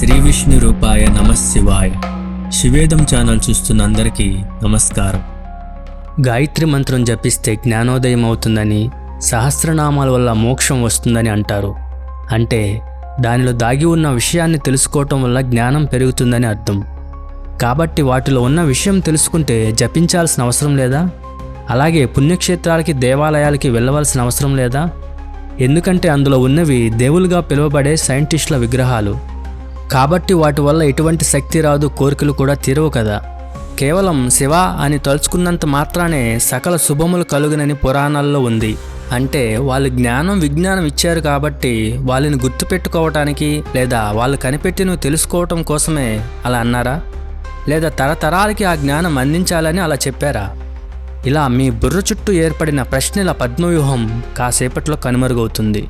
శ్రీ విష్ణు రూపాయ నమశివాయ. శివేదం ఛానల్ చూస్తున్న అందరికీ నమస్కారం. గాయత్రి మంత్రం జపిస్తే జ్ఞానోదయం అవుతుందని సహస్రనామాల వల్ల మోక్షం వస్తుందని అంటారు. అంటే దానిలో దాగి ఉన్న విషయాన్ని తెలుసుకోవటం వల్ల జ్ఞానం పెరుగుతుందని అర్థం. కాబట్టి వాటిలో ఉన్న విషయం తెలుసుకుంటే జపించాల్సిన అవసరం లేదా? అలాగే పుణ్యక్షేత్రాలకి దేవాలయాలకి వెళ్ళవలసిన అవసరం లేదా? ఎందుకంటే అందులో ఉన్నవి దేవులుగా పిలువబడే సైంటిస్టుల విగ్రహాలు. కాబట్టి వాటి వల్ల ఎటువంటి శక్తి రాదు కోరికలు కూడా తీరవు కదా. కేవలం శివ అని తలుచుకున్నంత మాత్రానే సకల శుభములు కలుగునని పురాణాల్లో ఉంది. అంటే వాళ్ళు జ్ఞానం విజ్ఞానం ఇచ్చారు కాబట్టి వాళ్ళని గుర్తుపెట్టుకోవటానికి లేదా వాళ్ళు కనిపెట్టినవి తెలుసుకోవటం కోసమే అలా అన్నారా? లేదా తరతరాలకి ఆ జ్ఞానం అందించాలని అలా చెప్పారా? ఇలా మీ బుర్ర చుట్టూ ఏర్పడిన ప్రశ్నల పద్మవ్యూహం కాసేపట్లో కనుమరుగవుతుంది.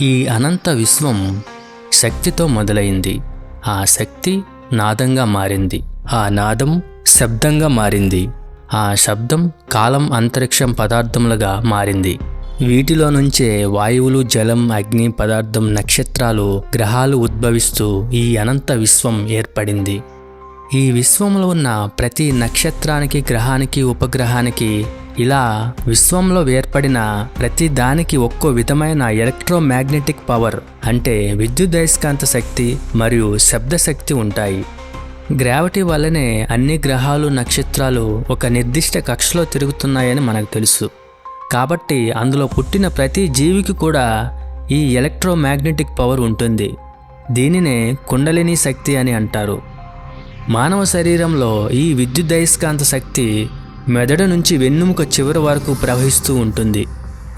ఈ అనంత విశ్వం శక్తితో మొదలైంది. ఆ శక్తి నాదంగా మారింది. ఆ నాదం శబ్దంగా మారింది. ఆ శబ్దం కాలం అంతరిక్షం పదార్థములుగా మారింది. వీటిలో నుంచే వాయువులు జలం అగ్ని పదార్థం నక్షత్రాలు గ్రహాలు ఉద్భవిస్తూ ఈ అనంత విశ్వం ఏర్పడింది. ఈ విశ్వంలో ఉన్న ప్రతి నక్షత్రానికి గ్రహానికి ఉపగ్రహానికి ఇలా విశ్వంలో ఏర్పడిన ప్రతి దానికి ఒక్కో విధమైన ఎలక్ట్రోమాగ్నెటిక్ పవర్ అంటే విద్యుదయస్కాంత శక్తి మరియు శబ్దశక్తి ఉంటాయి. గ్రావిటీ వల్లనే అన్ని గ్రహాలు నక్షత్రాలు ఒక నిర్దిష్ట కక్షలో తిరుగుతున్నాయని మనకు తెలుసు. కాబట్టి అందులో పుట్టిన ప్రతి జీవికి కూడా ఈ ఎలక్ట్రోమాగ్నెటిక్ పవర్ ఉంటుంది. దీనినే కుండలిని శక్తి అని అంటారు. మానవ శరీరంలో ఈ విద్యుదయస్కాంత శక్తి మెదడు నుంచి వెన్నుముక చివరి వరకు ప్రవహిస్తూ ఉంటుంది.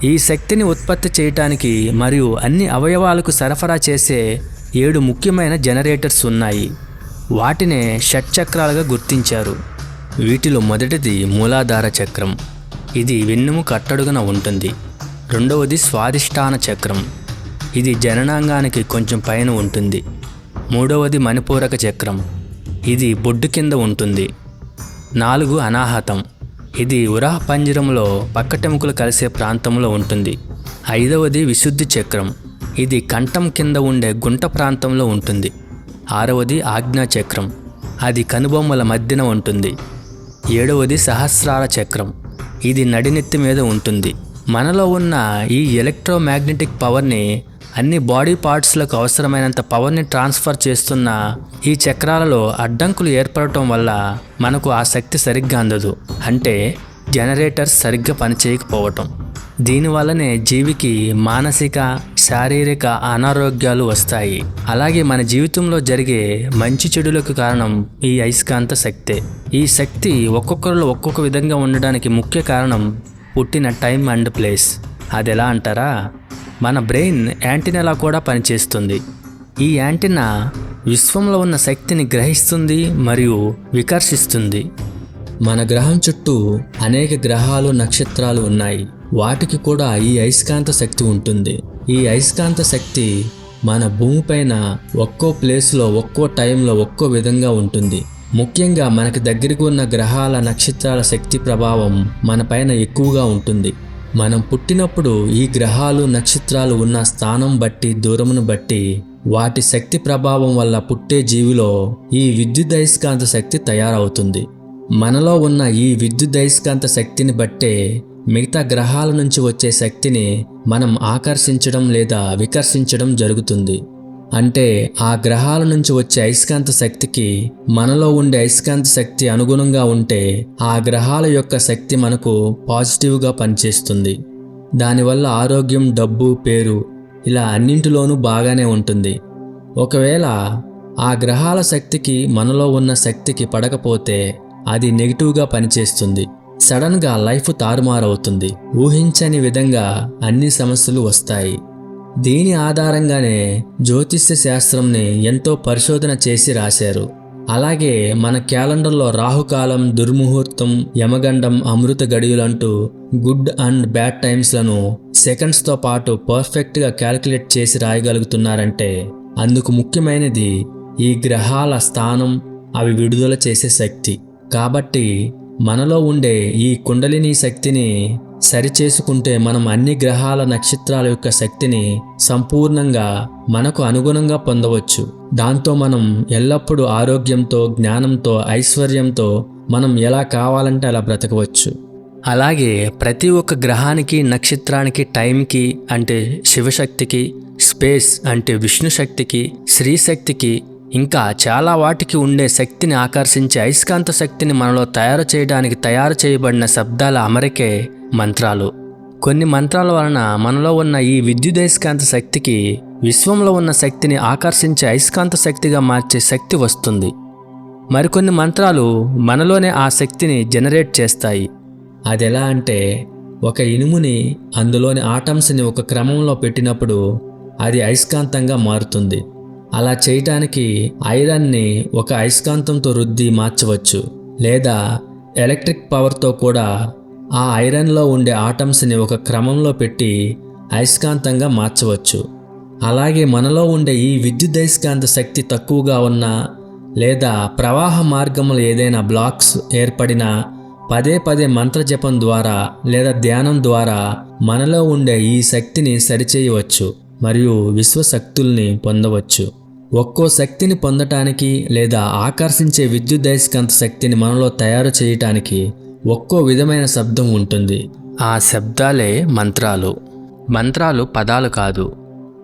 ఈ శక్తిని ఉత్పత్తి చేయటానికి మరియు అన్ని అవయవాలకు సరఫరా చేసే ఏడు ముఖ్యమైన జనరేటర్స్ ఉన్నాయి. వాటినే షట్చక్రాలుగా గుర్తించారు. వీటిలో మొదటిది మూలాధార చక్రం. ఇది వెన్నుము కట్టడుగున ఉంటుంది. రెండవది స్వాదిష్టాన చక్రం. ఇది జననాంగానికి కొంచెం పైన ఉంటుంది. మూడవది మణిపూరక చక్రం. ఇది బొడ్డు కింద ఉంటుంది. నాలుగు అనాహతం. ఇది ఉరాహ పంజరంలో పక్కటెముకలు కలిసే ప్రాంతంలో ఉంటుంది. ఐదవది విశుద్ధి చక్రం. ఇది కంఠం కింద ఉండే గుంట ప్రాంతంలో ఉంటుంది. ఆరవది ఆజ్ఞా చక్రం. అది కనుబొమ్మల మధ్యన ఉంటుంది. ఏడవది సహస్రార చక్రం. ఇది నడినెత్తి మీద ఉంటుంది. మనలో ఉన్న ఈ ఎలక్ట్రోమాగ్నెటిక్ పవర్ని అన్ని బాడీ పార్ట్స్లకు అవసరమైనంత పవర్ని ట్రాన్స్ఫర్ చేస్తున్న ఈ చక్రాలలో అడ్డంకులు ఏర్పడటం వల్ల మనకు ఆ శక్తి సరిగ్గా అందదు. అంటే జనరేటర్స్ సరిగ్గా పనిచేయకపోవటం. దీనివల్లనే జీవికి మానసిక శారీరక అనారోగ్యాలు వస్తాయి. అలాగే మన జీవితంలో జరిగే మంచి చెడులకు కారణం ఈ అయస్కాంత శక్తే. ఈ శక్తి ఒక్కొక్కరిలో ఒక్కొక్క విధంగా ఉండడానికి ముఖ్య కారణం పుట్టిన టైం అండ్ ప్లేస్. అది ఎలా అంటారా? మన బ్రెయిన్ యాంటీనాలా కూడా పనిచేస్తుంది. ఈ యాంటీనా విశ్వంలో ఉన్న శక్తిని గ్రహిస్తుంది మరియు వికర్షిస్తుంది. మన గ్రహం చుట్టూ అనేక గ్రహాలు నక్షత్రాలు ఉన్నాయి. వాటికి కూడా ఈ అయస్కాంత శక్తి ఉంటుంది. ఈ అయస్కాంత శక్తి మన భూమిపైన ఒక్కో ప్లేస్లో ఒక్కో టైంలో ఒక్కో విధంగా ఉంటుంది. ముఖ్యంగా మనకి దగ్గరికి ఉన్న గ్రహాల నక్షత్రాల శక్తి ప్రభావం మనపైన ఎక్కువగా ఉంటుంది. మనం పుట్టినప్పుడు ఈ గ్రహాలు నక్షత్రాలు ఉన్న స్థానం బట్టి దూరమును బట్టి వాటి శక్తి ప్రభావం వల్ల పుట్టే జీవిలో ఈ విద్యుదయస్కాంత శక్తి తయారవుతుంది. మనలో ఉన్న ఈ విద్యుదయస్కాంత శక్తిని బట్టే మిగతా గ్రహాల నుంచి వచ్చే శక్తిని మనం ఆకర్షించడం లేదా వికర్షించడం జరుగుతుంది. అంటే ఆ గ్రహాల నుంచి వచ్చే అయస్కాంత శక్తికి మనలో ఉండే అయస్కాంత శక్తి అనుగుణంగా ఉంటే ఆ గ్రహాల యొక్క శక్తి మనకు పాజిటివ్గా పనిచేస్తుంది. దానివల్ల ఆరోగ్యం డబ్బు పేరు ఇలా అన్నింటిలోనూ బాగానే ఉంటుంది. ఒకవేళ ఆ గ్రహాల శక్తికి మనలో ఉన్న శక్తికి పడకపోతే అది నెగిటివ్గా పనిచేస్తుంది. సడన్గా లైఫ్ తారుమారవుతుంది. ఊహించని విధంగా అన్ని సమస్యలు వస్తాయి. దీని ఆధారంగానే జ్యోతిష్య శాస్త్రంని ఎంతో పరిశోధన చేసి రాశారు. అలాగే మన క్యాలెండర్లో రాహుకాలం దుర్ముహూర్తం యమగండం అమృత గడియలంటూ గుడ్ అండ్ బ్యాడ్ టైమ్స్లను సెకండ్స్తో పాటు పర్ఫెక్ట్గా క్యాలిక్యులేట్ చేసి రాయగలుగుతున్నారంటే అందుకు ముఖ్యమైనది ఈ గ్రహాల స్థానం అవి విడుదల చేసే శక్తి. కాబట్టి మనలో ఉండే ఈ కుండలిని శక్తిని సరిచేసుకుంటే మనం అన్ని గ్రహాల నక్షత్రాల యొక్క శక్తిని సంపూర్ణంగా మనకు అనుగుణంగా పొందవచ్చు. దాంతో మనం ఎల్లప్పుడూ ఆరోగ్యంతో జ్ఞానంతో ఐశ్వర్యంతో మనం ఎలా కావాలంటే అలా బ్రతకవచ్చు. అలాగే ప్రతి ఒక్క గ్రహానికి నక్షత్రానికి టైంకి అంటే శివశక్తికి స్పేస్ అంటే విష్ణు శక్తికి శ్రీశక్తికి ఇంకా చాలా వాటికి ఉండే శక్తిని ఆకర్షించే అయస్కాంత శక్తిని మనలో తయారు చేయడానికి తయారు చేయబడిన శబ్దాల అమరికే మంత్రాలు. కొన్ని మంత్రాల వలన మనలో ఉన్న ఈ విద్యుదయస్కాంత శక్తికి విశ్వంలో ఉన్న శక్తిని ఆకర్షించే అయస్కాంత శక్తిగా మార్చే శక్తి వస్తుంది. మరికొన్ని మంత్రాలు మనలోనే ఆ శక్తిని జనరేట్ చేస్తాయి. అది ఎలా అంటే ఒక ఇనుముని అందులోని ఆటమ్స్ని ఒక క్రమంలో పెట్టినప్పుడు అది అయస్కాంతంగా మారుతుంది. అలా చేయటానికి ఐరన్ని ఒక అయస్కాంతంతో రుద్ది మార్చవచ్చు. లేదా ఎలక్ట్రిక్ పవర్తో కూడా ఆ ఐరన్లో ఉండే ఆటమ్స్ని ఒక క్రమంలో పెట్టి అయస్కాంతంగా మార్చవచ్చు. అలాగే మనలో ఉండే ఈ విద్యుదయస్కాంత శక్తి తక్కువగా ఉన్నా లేదా ప్రవాహ మార్గంలో ఏదైనా బ్లాక్స్ ఏర్పడినా పదే పదే మంత్రజపం ద్వారా లేదా ధ్యానం ద్వారా మనలో ఉండే ఈ శక్తిని సరిచేయవచ్చు మరియు విశ్వశక్తుల్ని పొందవచ్చు. ఒక్కో శక్తిని పొందటానికి లేదా ఆకర్షించే విద్యుదయస్కాంత శక్తిని మనలో తయారు చేయటానికి ఒక్కో విధమైన శబ్దం ఉంటుంది. ఆ శబ్దాలే మంత్రాలు. మంత్రాలు పదాలు కాదు.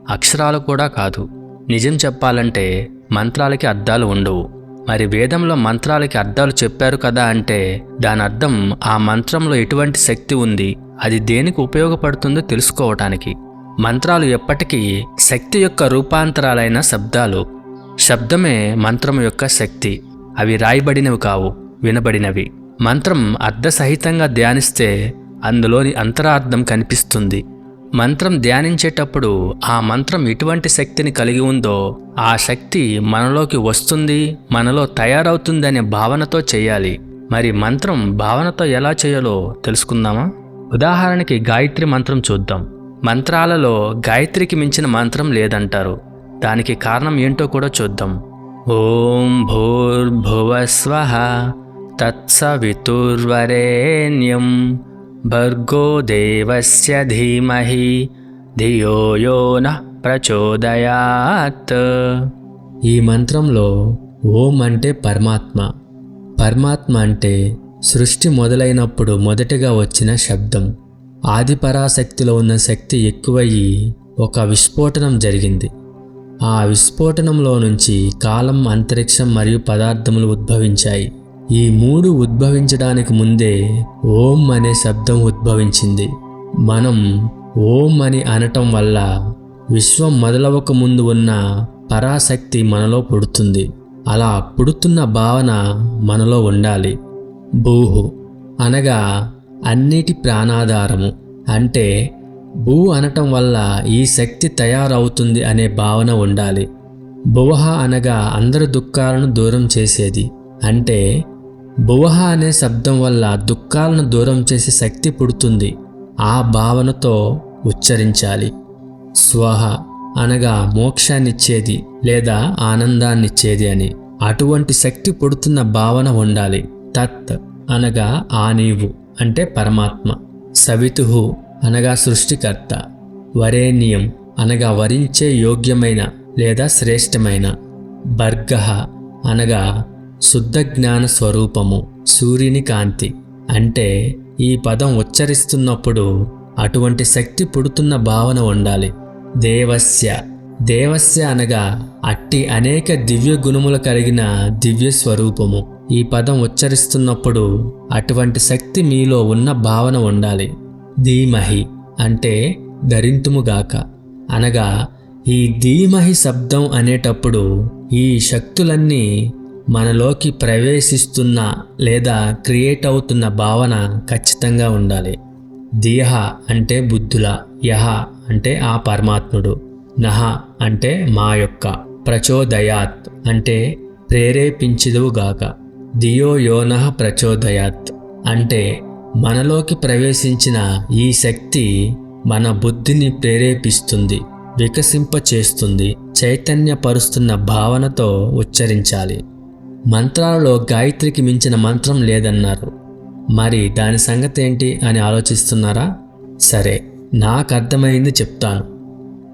అక్షరాలు కూడా కాదు. నిజం చెప్పాలంటే మంత్రాలకి అర్థాలు ఉండవు. మరి వేదంలో మంత్రాలకి అర్థాలు చెప్పారు కదా అంటే దాని అర్థం ఆ మంత్రంలో ఎటువంటి శక్తి ఉంది? అది దేనికి ఉపయోగపడుతుందో తెలుసుకోవటానికి. మంత్రాలు ఎప్పటికీ శక్తి యొక్క రూపాంతరాలైన శబ్దాలు. శబ్దమే మంత్రం యొక్క శక్తి. అవి రాయబడినవి కావు వినబడినవి. మంత్రం అర్థసహితంగా ధ్యానిస్తే అందులోని అంతరార్థం కనిపిస్తుంది. మంత్రం ధ్యానించేటప్పుడు ఆ మంత్రం ఎటువంటి శక్తిని కలిగి ఉందో ఆ శక్తి మనలోకి వస్తుంది మనలో తయారవుతుందనే భావనతో చేయాలి. మరి మంత్రం భావనతో ఎలా చేయాలో తెలుసుకుందామా? ఉదాహరణకి గాయత్రి మంత్రం చూద్దాం. మంత్రాలలో గాయత్రికి మించిన మంత్రం లేదంటారు. దానికి కారణం ఏంటో కూడా చూద్దాం. ఓం భూర్భువస్వ తత్సవితుర్వరేణ్యం భర్గో దేవస్య ధీమహి ధియో యో నః ప్రచోదయాత్ ఈ మంత్రంలో ఓం అంటే పరమాత్మ. పరమాత్మ అంటే సృష్టి మొదలైనప్పుడు మొదటగా వచ్చిన శబ్దం. ఆదిపరాశక్తిలో ఉన్న శక్తి ఎక్కువయ్యి ఒక విస్ఫోటనం జరిగింది. ఆ విస్ఫోటనంలో నుంచి కాలం అంతరిక్షం మరియు పదార్థములు ఉద్భవించాయి. ఈ మూడు ఉద్భవించడానికి ముందే ఓం అనే శబ్దం ఉద్భవించింది. మనం ఓం అని అనటం వల్ల విశ్వం మొదలవక ముందు ఉన్న పరాశక్తి మనలో పుడుతుంది. అలా పుడుతున్న భావన మనలో ఉండాలి. భూహు అనగా అన్నిటి ప్రాణాధారము. అంటే భూ అనటం వల్ల ఈ శక్తి తయారవుతుంది అనే భావన ఉండాలి. భువహ అనగా అందరి దుఃఖాలను దూరం చేసేది. అంటే భువహ అనే శబ్దం వల్ల దుఃఖాలను దూరం చేసే శక్తి పుడుతుంది. ఆ భావనతో ఉచ్చరించాలి. స్వహ అనగా మోక్షాన్నిచ్చేది లేదా ఆనందాన్నిచ్చేది అని. అటువంటి శక్తి పుడుతున్న భావన ఉండాలి. తత్ అనగా ఆ నీవు అంటే పరమాత్మ. సవితుహు అనగా సృష్టికర్త. వరేణ్యం అనగా వరించే యోగ్యమైన లేదా శ్రేష్టమైన. భర్గ అనగా శుద్ధ జ్ఞాన స్వరూపము సూర్యుని కాంతి. అంటే ఈ పదం ఉచ్చరిస్తున్నప్పుడు అటువంటి శక్తి పుడుతున్న భావన ఉండాలి. దేవస్య. దేవస్య అనగా అట్టి అనేక దివ్య గుణములు కలిగిన దివ్య స్వరూపము. ఈ పదం ఉచ్చరిస్తున్నప్పుడు అటువంటి శక్తి మీలో ఉన్న భావన ఉండాలి. ధీమహి. అంటే ధరింతుముగాక అనగా ఈ ధీమహి శబ్దం అనేటప్పుడు ఈ శక్తులన్నీ మనలోకి ప్రవేశిస్తున్న లేదా క్రియేట్ అవుతున్న భావన ఖచ్చితంగా ఉండాలి. దియహ అంటే బుద్ధుల యహ అంటే ఆ పరమాత్ముడు నహ అంటే మా యొక్క ప్రచోదయాత్ అంటే ప్రేరేపించదువుగాక దియో యోనః ప్రచోదయాత్ అంటే మనలోకి ప్రవేశించిన ఈ శక్తి మన బుద్ధిని ప్రేరేపిస్తుంది వికసింపచేస్తుంది చైతన్యపరుస్తున్న భావనతో ఉచ్చరించాలి. మంత్రాలలో గాయత్రికి మించిన మంత్రం లేదన్నారు. మరి దాని సంగతి ఏంటి అని ఆలోచిస్తున్నారా? సరే నాకు అర్థమైంది చెప్తాను.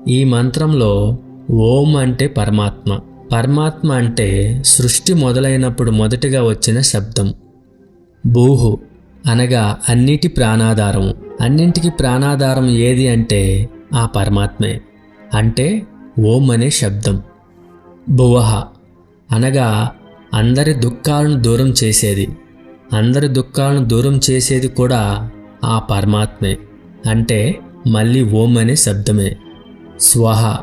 ఈ మంత్రంలో ఓం అంటే పరమాత్మ. పరమాత్మ అంటే సృష్టి మొదలైనప్పుడు మొదటిగా వచ్చిన శబ్దం. భూహు అనగా అన్నిటి ప్రాణాధారము. అన్నింటికి ప్రాణాధారం ఏది అంటే ఆ పరమాత్మే. అంటే ఓం అనే శబ్దం. భువహ అనగా అందరి దుఃఖాలను దూరం చేసేది. అందరి దుఃఖాలను దూరం చేసేది కూడా ఆ పరమాత్మే. అంటే మళ్ళీ ఓం అనే శబ్దమే. స్వహ.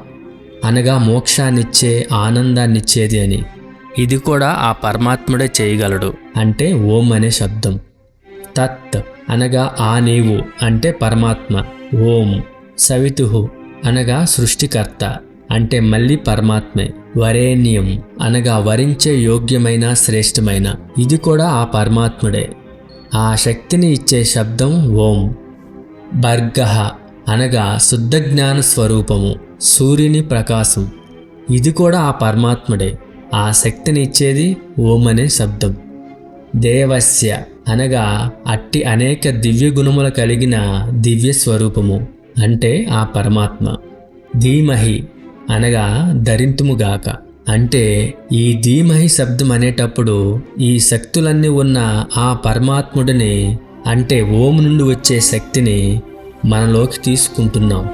అనగా మోక్షాన్నిచ్చే ఆనందాన్నిచ్చేది అని. ఇది కూడా ఆ పరమాత్ముడే చేయగలడు. అంటే ఓం అనే శబ్దం. తత్. అనగా ఆ నీవు. అంటే పరమాత్మ. ఓం. సవితుహు. అనగా సృష్టికర్త. అంటే మళ్ళీ పరమాత్మే. వరేణ్యం అనగా వరించే యోగ్యమైన శ్రేష్టమైన. ఇది కూడా ఆ పరమాత్ముడే. ఆ శక్తిని ఇచ్చే శబ్దం ఓం. భర్గ అనగా శుద్ధ జ్ఞాన స్వరూపము సూర్యుని ప్రకాశం. ఇది కూడా ఆ పరమాత్ముడే. ఆ శక్తిని ఇచ్చేది ఓం అనే శబ్దం. దేవస్య అనగా అట్టి అనేక దివ్య గుణములు కలిగిన దివ్య స్వరూపము అంటే ఆ పరమాత్మ. ధీమహి అనగా ధరింతుముగాక అంటే ఈ ధీమహి శబ్దం అనేటప్పుడు ఈ శక్తులన్నీ ఉన్న ఆ పరమాత్ముడిని అంటే ఓం నుండి వచ్చే శక్తిని మనలోకి తీసుకుంటున్నాం.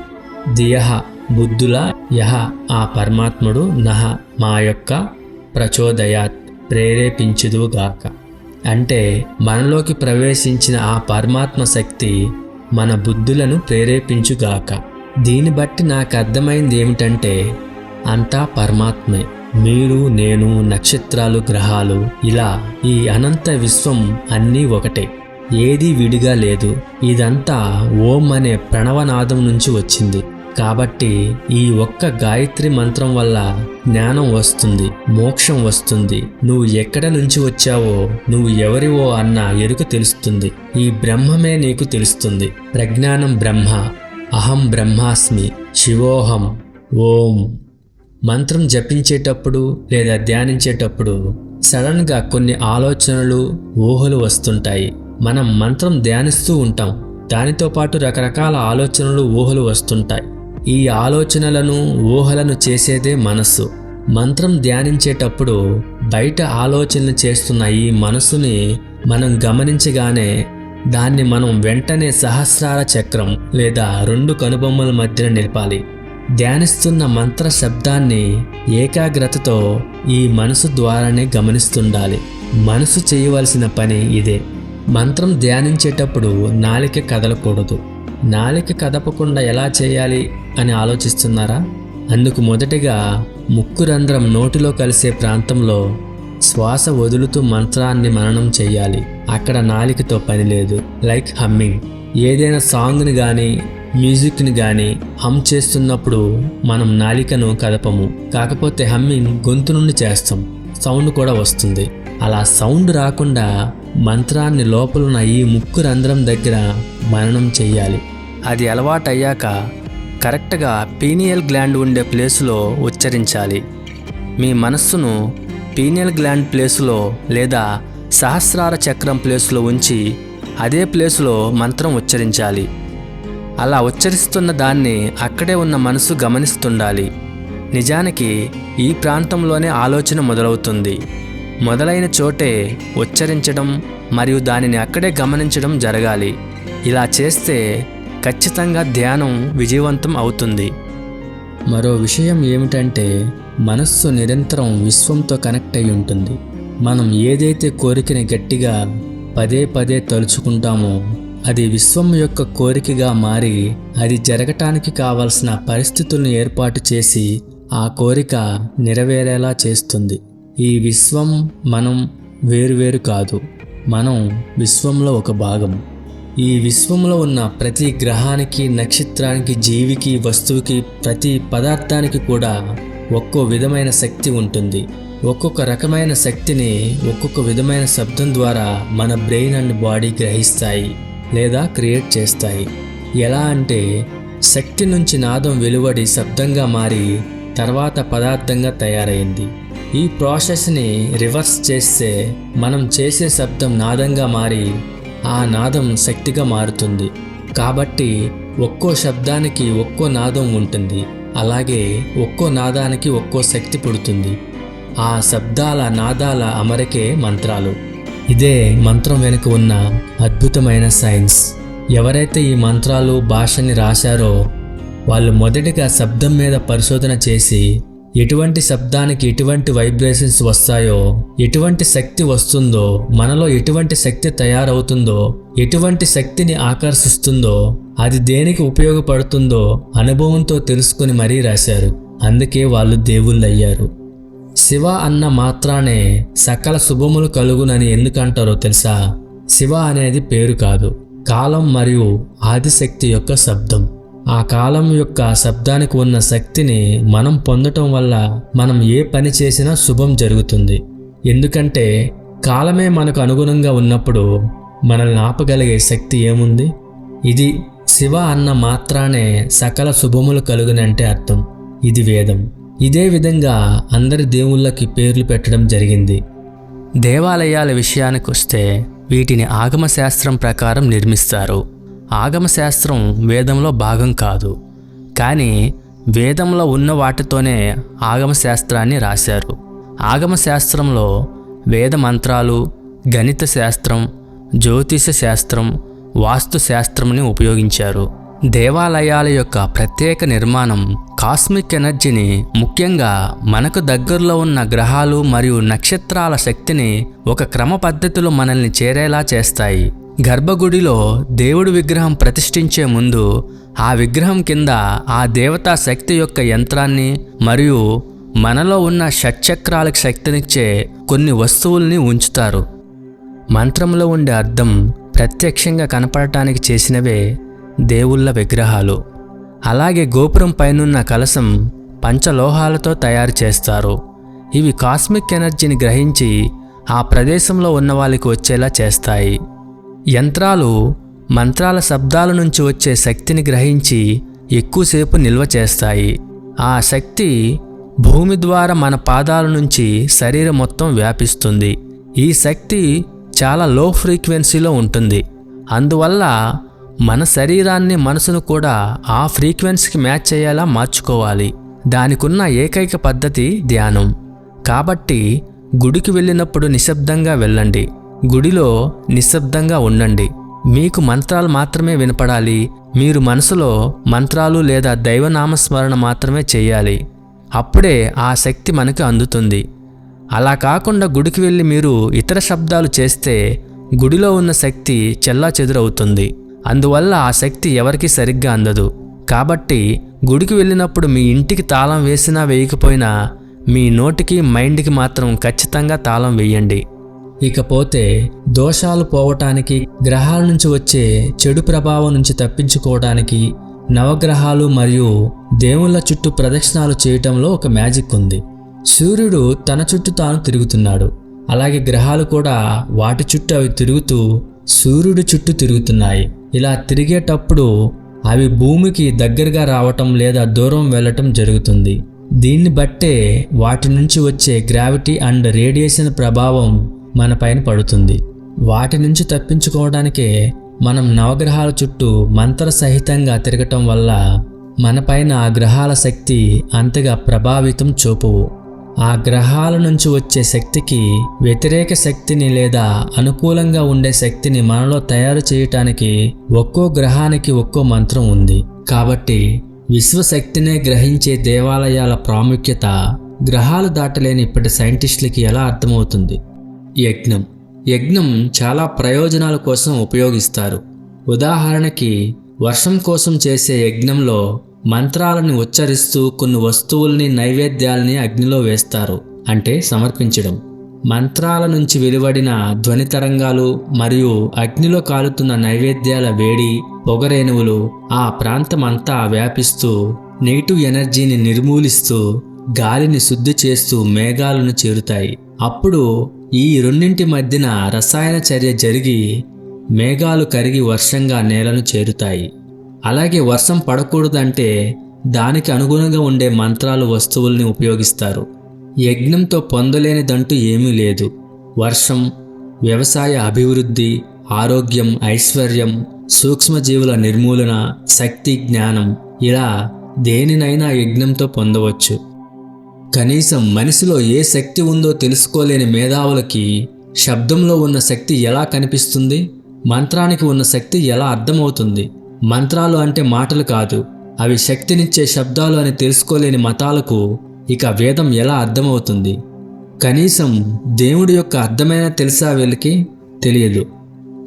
దియహ బుద్ధుల యహ ఆ పరమాత్ముడు నహ మా యొక్క ప్రచోదయాత్ ప్రేరేపించుదువుగాక అంటే మనలోకి ప్రవేశించిన ఆ పరమాత్మ శక్తి మన బుద్ధులను ప్రేరేపించుగాక. దీన్ని బట్టి నాకు అర్థమైంది ఏమిటంటే అంతా పరమాత్మే. మీరు నేను నక్షత్రాలు గ్రహాలు ఇలా ఈ అనంత విశ్వం అన్నీ ఒకటే. ఏదీ విడిగా లేదు. ఇదంతా ఓం అనే ప్రణవనాదం నుంచి వచ్చింది. కాబట్టి ఈ ఒక్క గాయత్రి మంత్రం వల్ల జ్ఞానం వస్తుంది మోక్షం వస్తుంది. నువ్వు ఎక్కడ నుంచి వచ్చావో నువ్వు ఎవరివో అన్న ఎరుక తెలుస్తుంది. ఈ బ్రహ్మమే నీకు తెలుస్తుంది. ప్రజ్ఞానం బ్రహ్మ. అహం బ్రహ్మాస్మి శివోహం ఓం. మంత్రం జపించేటప్పుడు లేదా ధ్యానించేటప్పుడు సడన్గా కొన్ని ఆలోచనలు ఊహలు వస్తుంటాయి. మనం మంత్రం ధ్యానిస్తూ ఉంటాం. దానితో పాటు రకరకాల ఆలోచనలు ఊహలు వస్తుంటాయి. ఈ ఆలోచనలను ఊహలను చేసేదే మనస్సు. మంత్రం ధ్యానించేటప్పుడు బయట ఆలోచనలు చేస్తున్న ఈ మనసుని మనం గమనించగానే దాన్ని మనం వెంటనే సహస్రార చక్రం లేదా రెండు కనుబొమ్మల మధ్యన నిలపాలి. ధ్యానిస్తున్న మంత్ర శబ్దాన్ని ఏకాగ్రతతో ఈ మనసు ద్వారానే గమనిస్తుండాలి. మనసు చేయవలసిన పని ఇదే. మంత్రం ధ్యానించేటప్పుడు నాలిక కదలకూడదు. నాలిక కదపకుండా ఎలా చేయాలి అని ఆలోచిస్తున్నారా? అందుకు మొదటిగా ముక్కు రంధ్రం నోటిలో కలిసే ప్రాంతంలో శ్వాస వదులుతూ మంత్రాన్ని మననం చేయాలి అక్కడ నాలికతో పని లేదు. Like humming. ఏదైనా సాంగ్ని కానీ మ్యూజిక్ని కానీ హమ్ చేస్తున్నప్పుడు మనం నాలికను కదపము కాకపోతే హమ్మింగ్ గొంతు నుండి చేస్తాం. సౌండ్ కూడా వస్తుంది. అలా సౌండ్ రాకుండా మంత్రాన్ని లోపలున్న ఈ ముక్కు రంధ్రం దగ్గర మననం చెయ్యాలి. అది అలవాటయ్యాక కరెక్ట్గా పీనియల్ గ్లాండ్ ఉండే ప్లేసులో ఉచ్చరించాలి. మీ మనస్సును పీనియల్ గ్లాండ్ ప్లేసులో లేదా సహస్రార చక్రం ప్లేసులో ఉంచి అదే ప్లేసులో మంత్రం ఉచ్చరించాలి. అలా ఉచ్చరిస్తున్న దాన్ని అక్కడే ఉన్న మనసు గమనిస్తుండాలి. నిజానికి ఈ ప్రాంతంలోనే ఆలోచన మొదలవుతుంది. మొదలైన చోటే ఉచ్చరించడం మరియు దానిని అక్కడే గమనించడం జరగాలి. ఇలా చేస్తే ఖచ్చితంగా ధ్యానం విజయవంతం అవుతుంది. మరో విషయం ఏమిటంటే మనస్సు నిరంతరం విశ్వంతో కనెక్ట్ అయి ఉంటుంది. మనం ఏదైతే కోరికని గట్టిగా పదే పదే తలుచుకుంటామో అది విశ్వం యొక్క కోరికగా మారి అది జరగటానికి కావలసిన పరిస్థితులను ఏర్పాటు చేసి ఆ కోరిక నెరవేరేలా చేస్తుంది. ఈ విశ్వం మనం వేరువేరు కాదు మనం విశ్వంలో ఒక భాగం. ఈ విశ్వంలో ఉన్న ప్రతి గ్రహానికి నక్షత్రానికి జీవికి వస్తువుకి ప్రతి పదార్థానికి కూడా ఒక్కో విధమైన శక్తి ఉంటుంది. ఒక్కొక్క రకమైన శక్తిని ఒక్కొక్క విధమైన శబ్దం ద్వారా మన బ్రెయిన్ అండ్ బాడీ గ్రహిస్తాయి లేదా క్రియేట్ చేస్తాయి. ఎలా అంటే శక్తి నుంచి నాదం వెలువడి శబ్దంగా మారి తర్వాత పదార్థంగా తయారైంది. ఈ ప్రాసెస్ని రివర్స్ చేస్తే మనం చేసే శబ్దం నాదంగా మారి ఆ నాదం శక్తిగా మారుతుంది. కాబట్టి ఒక్కో శబ్దానికి ఒక్కో నాదం ఉంటుంది. అలాగే ఒక్కో నాదానికి ఒక్కో శక్తి పుడుతుంది. ఆ శబ్దాల నాదాల అమరికే మంత్రాలు. ఇదే మంత్రం వెనుక ఉన్న అద్భుతమైన సైన్స్. ఎవరైతే ఈ మంత్రాలు భాషని రాశారో వాళ్ళు మొదటిగా శబ్దం మీద పరిశోధన చేసి ఎటువంటి శబ్దానికి ఎటువంటి వైబ్రేషన్స్ వస్తాయో ఎటువంటి శక్తి వస్తుందో మనలో ఎటువంటి శక్తి తయారవుతుందో ఎటువంటి శక్తిని ఆకర్షిస్తుందో అది దేనికి ఉపయోగపడుతుందో అనుభవంతో తెలుసుకుని మరీ రాశారు. అందుకే వాళ్ళు దేవుళ్ళయ్యారు. శివ అన్న మాత్రానే సకల శుభములు కలుగునని ఎందుకంటారో తెలుసా? శివ అనేది పేరు కాదు. కాలం మరియు ఆదిశక్తి యొక్క శబ్దం. ఆ కాలం యొక్క శబ్దానికి ఉన్న శక్తిని మనం పొందటం వల్ల మనం ఏ పని చేసినా శుభం జరుగుతుంది. ఎందుకంటే కాలమే మనకు అనుగుణంగా ఉన్నప్పుడు మనల్ని ఆపగలిగే శక్తి ఏముంది? ఇది శివ అన్న మాత్రానే సకల శుభములు కలుగునంటే అర్థం. ఇది వేదం. ఇదే విధంగా అందరి దేవుళ్ళకి పేర్లు పెట్టడం జరిగింది. దేవాలయాల విషయానికి వస్తే వీటిని ఆగమశాస్త్రం ప్రకారం నిర్మిస్తారు. ఆగమశాస్త్రం వేదంలో భాగం కాదు. కానీ వేదంలో ఉన్న వాటితోనే ఆగమశాస్త్రాన్ని రాశారు. ఆగమశాస్త్రంలో వేద మంత్రాలు గణిత శాస్త్రం జ్యోతిష శాస్త్రం వాస్తు శాస్త్రంని ఉపయోగించారు. దేవాలయాల యొక్క ప్రత్యేక నిర్మాణం కాస్మిక్ ఎనర్జీని ముఖ్యంగా మనకు దగ్గరలో ఉన్న గ్రహాలు మరియు నక్షత్రాల శక్తిని ఒక క్రమ పద్ధతిలో మనల్ని చేరేలా చేస్తాయి. గర్భగుడిలో దేవుడి విగ్రహం ప్రతిష్ఠించే ముందు ఆ విగ్రహం కింద ఆ దేవతా శక్తి యొక్క యంత్రాన్ని మరియు మనలో ఉన్న షట్చక్రాలకు శక్తినిచ్చే కొన్ని వస్తువుల్ని ఉంచుతారు. మంత్రంలో ఉండే అర్థం ప్రత్యక్షంగా కనపడటానికి చేసినవే దేవుళ్ళ విగ్రహాలు. అలాగే గోపురం పైనున్న కలసం పంచలోహాలతో తయారు చేస్తారు. ఇవి కాస్మిక్ ఎనర్జీని గ్రహించి ఆ ప్రదేశంలో ఉన్న వాళ్ళకి వచ్చేలా చేస్తాయి. యంత్రాలు మంత్రాల శబ్దాల నుంచి వచ్చే శక్తిని గ్రహించి ఎక్కువసేపు నిల్వ చేస్తాయి. ఆ శక్తి భూమి ద్వారా మన పాదాల నుంచి శరీరం మొత్తం వ్యాపిస్తుంది. ఈ శక్తి చాలా లో ఫ్రీక్వెన్సీలో ఉంటుంది. అందువల్ల మన శరీరాన్ని మనసును కూడా ఆ ఫ్రీక్వెన్సీకి మ్యాచ్ అయ్యేలా మార్చుకోవాలి. దానికున్న ఏకైక పద్ధతి ధ్యానం. కాబట్టి గుడికి వెళ్ళినప్పుడు నిశ్శబ్దంగా వెళ్ళండి. గుడిలో నిశ్శబ్దంగా ఉండండి. మీకు మంత్రాలు మాత్రమే వినపడాలి. మీరు మనసులో మంత్రాలు లేదా దైవనామస్మరణ మాత్రమే చేయాలి. అప్పుడే ఆ శక్తి మనకు అందుతుంది. అలా కాకుండా గుడికి వెళ్ళి మీరు ఇతర శబ్దాలు చేస్తే గుడిలో ఉన్న శక్తి చెల్లా చెదురవుతుంది. అందువల్ల ఆ శక్తి ఎవరికీ సరిగ్గా అందదు. కాబట్టి గుడికి వెళ్ళినప్పుడు మీ ఇంటికి తాళం వేసినా వేయకపోయినా మీ నోటికి మైండ్కి మాత్రం ఖచ్చితంగా తాళం వేయండి. ఇకపోతే దోషాలు పోవటానికి గ్రహాల నుంచి వచ్చే చెడు ప్రభావం నుంచి తప్పించుకోవడానికి నవగ్రహాలు మరియు దేవుళ్ళ చుట్టూ ప్రదక్షిణాలు చేయటంలో ఒక మ్యాజిక్ ఉంది. సూర్యుడు తన చుట్టూ తాను తిరుగుతున్నాడు. అలాగే గ్రహాలు కూడా వాటి చుట్టూ అవి తిరుగుతూ సూర్యుడి చుట్టూ తిరుగుతున్నాయి. ఇలా తిరిగేటప్పుడు అవి భూమికి దగ్గరగా రావటం లేదా దూరం వెళ్ళటం జరుగుతుంది. దీన్ని బట్టే వాటి నుంచి వచ్చే గ్రావిటీ అండ్ రేడియేషన్ ప్రభావం మన పైన పడుతుంది. వాటి నుంచి తప్పించుకోవడానికే మనం నవగ్రహాల చుట్టూ మంత్ర సహితంగా తిరగటం వల్ల మనపైన ఆ గ్రహాల శక్తి అంతగా ప్రభావితం చూపవు. ఆ గ్రహాల నుంచి వచ్చే శక్తికి వ్యతిరేక శక్తిని లేదా అనుకూలంగా ఉండే శక్తిని మనలో తయారు చేయటానికి ఒక్కో గ్రహానికి ఒక్కో మంత్రం ఉంది. కాబట్టి విశ్వశక్తినే గ్రహించే దేవాలయాల ప్రాముఖ్యత గ్రహాలు దాటలేని ఇప్పటి సైంటిస్టులకి ఎలా అర్థమవుతుంది? యజ్ఞం. యజ్ఞం చాలా ప్రయోజనాల కోసం ఉపయోగిస్తారు. ఉదాహరణకి వర్షం కోసం చేసే యజ్ఞంలో మంత్రాలను ఉచ్చరిస్తూ కొన్ని వస్తువుల్ని నైవేద్యాలని అగ్నిలో వేస్తారు అంటే సమర్పించడం. మంత్రాల నుంచి వెలువడిన ధ్వని తరంగాలు మరియు అగ్నిలో కాలుతున్న నైవేద్యాల వేడి పొగరేణువులు ఆ ప్రాంతమంతా వ్యాపిస్తూ నెగిటివ్ ఎనర్జీని నిర్మూలిస్తూ గాలిని శుద్ధి చేస్తూ మేఘాలను చేరుతాయి. అప్పుడు ఈ రెండింటి మధ్యన రసాయన చర్య జరిగి మేఘాలు కరిగి వర్షంగా నేలను చేరుతాయి. అలాగే వర్షం పడకూడదంటే దానికి అనుగుణంగా ఉండే మంత్రాలు వస్తువుల్ని ఉపయోగిస్తారు. యజ్ఞంతో పొందలేనిదంటూ ఏమీ లేదు. వర్షం వ్యవసాయ అభివృద్ధి ఆరోగ్యం ఐశ్వర్యం సూక్ష్మజీవుల నిర్మూలన శక్తి జ్ఞానం ఇలా దేనినైనా యజ్ఞంతో పొందవచ్చు. కనీసం మనిషిలో ఏ శక్తి ఉందో తెలుసుకోలేని మేధావులకి శబ్దంలో ఉన్న శక్తి ఎలా కనిపిస్తుంది? మంత్రానికి ఉన్న శక్తి ఎలా అర్థమవుతుంది? మంత్రాలు అంటే మాటలు కాదు. అవి శక్తినిచ్చే శబ్దాలు అని తెలుసుకోలేని మతాలకు ఇక వేదం ఎలా అర్థమవుతుంది? కనీసం దేవుడి యొక్క అర్థమైన తెలుసా వీళ్ళకి? తెలియదు.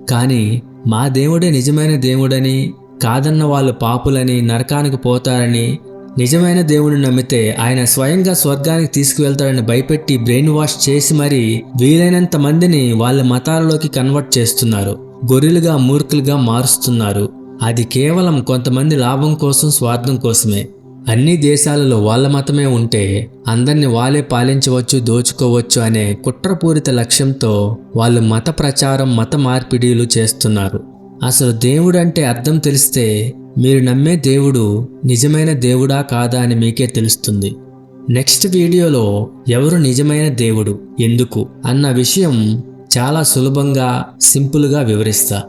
కానీ మా దేవుడే నిజమైన దేవుడని కాదన్న వాళ్ళు పాపులని నరకానికి పోతారని నిజమైన దేవుడిని నమ్మితే ఆయన స్వయంగా స్వర్గానికి తీసుకువెళ్తాడని భయపెట్టి బ్రెయిన్ వాష్ చేసి మరీ వీలైనంత మందిని వాళ్ళ మతాలలోకి కన్వర్ట్ చేస్తున్నారు. గొర్రెలుగా మూర్ఖులుగా మారుస్తున్నారు. అది కేవలం కొంతమంది లాభం కోసం స్వార్థం కోసమే. అన్ని దేశాలలో వాళ్ళ మతమే ఉంటే అందరిని వాళ్ళే పాలించవచ్చు దోచుకోవచ్చు అనే కుట్రపూరిత లక్ష్యంతో వాళ్ళు మత ప్రచారం మత మార్పిడీలు చేస్తున్నారు. అసలు దేవుడంటే అర్థం తెలిస్తే మీరు నమ్మే దేవుడు నిజమైన దేవుడా కాదా అని మీకే తెలుస్తుంది. నెక్స్ట్ వీడియోలో ఎవరు నిజమైన దేవుడు ఎందుకు అన్న విషయం చాలా సులభంగా సింపుల్గా వివరిస్తా.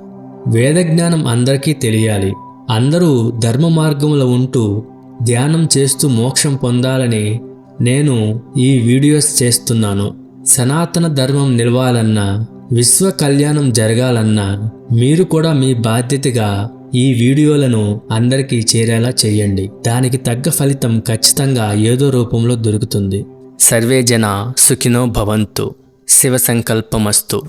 వేదజ్ఞానం అందరికీ తెలియాలి. అందరూ ధర్మ మార్గంలో ఉంటూ ధ్యానం చేస్తూ మోక్షం పొందాలని నేను ఈ వీడియోస్ చేస్తున్నాను. సనాతన ధర్మం నిలవాలన్నా విశ్వ కళ్యాణం జరగాలన్నా మీరు కూడా మీ బాధ్యతగా ఈ వీడియోలను అందరికీ చేరేలా చేయండి. దానికి తగ్గ ఫలితం ఖచ్చితంగా ఏదో రూపంలో దొరుకుతుంది. సర్వే జన సుఖినో భవంతు. శివ సంకల్పమస్తు.